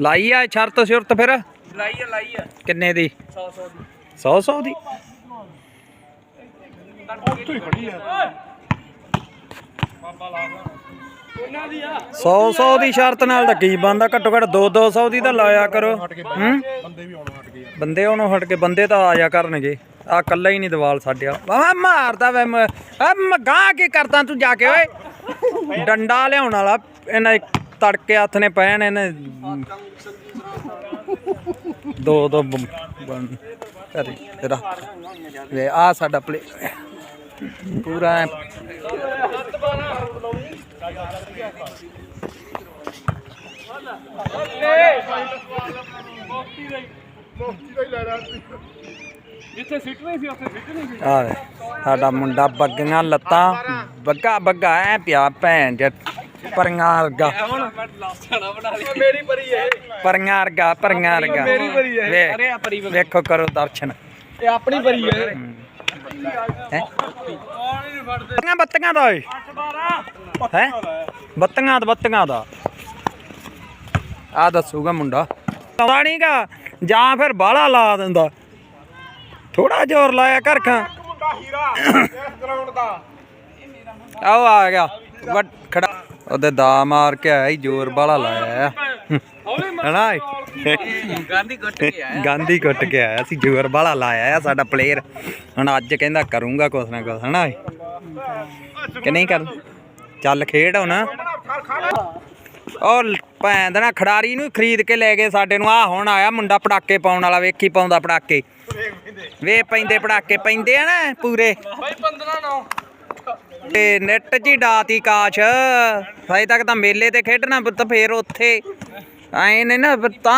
ਲਾਈ ਆ ਸ਼ਰਤ ਸ਼ੁਰਤ ਫਿਰ? ਲਾਈ ਆ ਲਾਈ ਆ। ਕਿੰਨੇ ਦੀ? 100 100 ਦੀ। 100 100 ਦੀ। ਉੱਥੇ ਖੜੀ ਆ। ਬਾਬਾ ਲਾ ਉਹਨਾਂ ਦੀ ਆ। 100 100 ਦੀ ਸ਼ਰਤ ਨਾਲ ਤਾਂ ਕੀ ਬੰਦਾ ਘੱਟੋ ਘੱਟ 2 200 ਦੀ ਤਾਂ ਲਾਇਆ ਕਰੋ। ਹੂੰ? ਬੰਦੇ ਵੀ ਆਉਣੋਂ ਹਟ ਗਏ। ਬੰਦੇ ਉਹਨੂੰ ਹਟ ਕੇ ਬੰਦੇ ਤਾਂ ਆ ਜਾ ਕਰਨਗੇ। ਆ ਕੱਲਾ ਹੀ ਨਹੀਂ ਦੀਵਾਲ ਸਾਡੇ ਵਾਲਾ। ਆ ਮਾਰਦਾ ਵੇ ਮ- ਆ ਮ- ਗਾਂਹ ਕੀ ਕਰਦਾ ਤੂੰ ਜਾ ਕੇ ਓਏ? ਡੰਡਾ ਲਿਆਉਣ ਵਾਲਾ ਇਹਨਾਂ ਤੜਕੇ ਹੱਥ ਨੇ ਪੈਣ ਇਹਨੇ। ਦੋ ਦੋ ਬ- ਬਣ ਕਰੀ ਤੇਰਾ ਵੇ ਆ ਸਾਡਾ ਪਲੇ ਪੂਰਾ ਜਿੱਥੇ ਸਿੱਟਣੀ ਸੀ ਉੱਥੇ ਸਿੱਟਣੀ ਸੀ ਆ ਸਾਡਾ ਮੁੰਡਾ ਬੱਗੀਆਂ ਲੱਤਾਂ ਬੱਗਾ ਬੱਗਾ ਐ ਪਿਆ ਭੈਣ ਜੱਟ ਪਰੀਆਂ ਵਰਗਾ। ਮੇਰੀ ਪਰੀ ਇਹ। ਪਰੀਆਂ ਵਰਗਾ ਪਰੀਆਂ ਵਰਗਾ। ਮੇਰੀ ਪਰੀ ਹੈ ਵੇ- ਅਰੇ ਆ ਪਰੀ ਵੇ- ਵੇਖੋ ਕਰੋ ਦਰਸ਼ਨ। ਇਹ ਆਪਣੀ ਪਰੀ ਹੈ ਹੈ। ਬੱਤੀਆਂ ਬੱਤੀਆਂ ਦਾ ਓਏ। ਹੈ? ਬੱਤੀਆਂ ਦਾ ਬੱਤੀਆਂ ਦਾ। ਆ ਦੱਸੂਗਾ ਮੁੰਡਾ। ਪਤਾ ਨਹੀਂਗਾ ਜਾਂ ਫਿਰ ਬਾਹਲਾ ਲਾ ਦਿੰਦਾ। ਥੋੜਾ ਜ਼ੋਰ ਲਾਇਆ ਕਰ ਖਾਂ। ਮੁੰਡਾ ਹੀਰਾ ਇਸ ਗਰਾਊਂਡ ਦਾ। ਆਓ ਆ ਗਿਆ। ਖੜਾ ਉਹਦੇ ਦਾ ਮਾਰ ਕੇ ਆਇਆ ਹੀ ਜ਼ੋਰ ਬਾਹਲਾ ਲਾਇਆ ਹਣਾ ਗਾਂਧੀ ਕੁੱਟ ਕੇ ਆਇਆ। ਗਾਂਧੀ ਕੁੱਟ ਕੇ ਆਇਆ ਸੀ ਜ਼ੋਰ ਬਾਹਲਾ ਲਾਇਆ ਆ ਸਾਡਾ ਪਲੇਅਰ ਹੁਣ ਅੱਜ ਕਹਿੰਦਾ ਕਰੂੰਗਾ ਕੁਛ ਨਾ ਕੁਛ ਓਏ? ਕਿ ਨਹੀਂ ਕਰ ਚੱਲ ਖੇਡ ਹੁਣ। ਉਹ ਭੈਣ ਦਾ ਨਾ ਖਿਡਾਰੀ ਨੂੰ ਖਰੀਦ ਕੇ ਲੈ ਗਏ ਸਾਡੇ ਨੂੰ। ਆ ਹੁਣ ਆਇਆ ਮੁੰਡਾ ਪੜਾਕੇ ਪਾਉਣ ਵਾਲਾ ਵੇਖੀ ਪਾਉਂਦਾ ਪੜਾਕੇ ਵੇ ਪੈਂਦੇ ਪੜਾਕੇ ਪੈਂਦੇ ਆ ਨਾ ਪੂਰੇ। ਬਾਈ 15 9 ਤੇ ਨੈਟ 'ਚ ਹੀ ਡਾਤੀ ਕਾਸ਼। ਹਜੇ ਤੱਕ ਤਾਂ ਮੇਲੇ ਤੇ ਖੇਡਣਾ ਪੁੱਤ, ਫੇਰ ਉੱਥੇ। ਐ ਨੇ ਨਾ, ਤਾਂ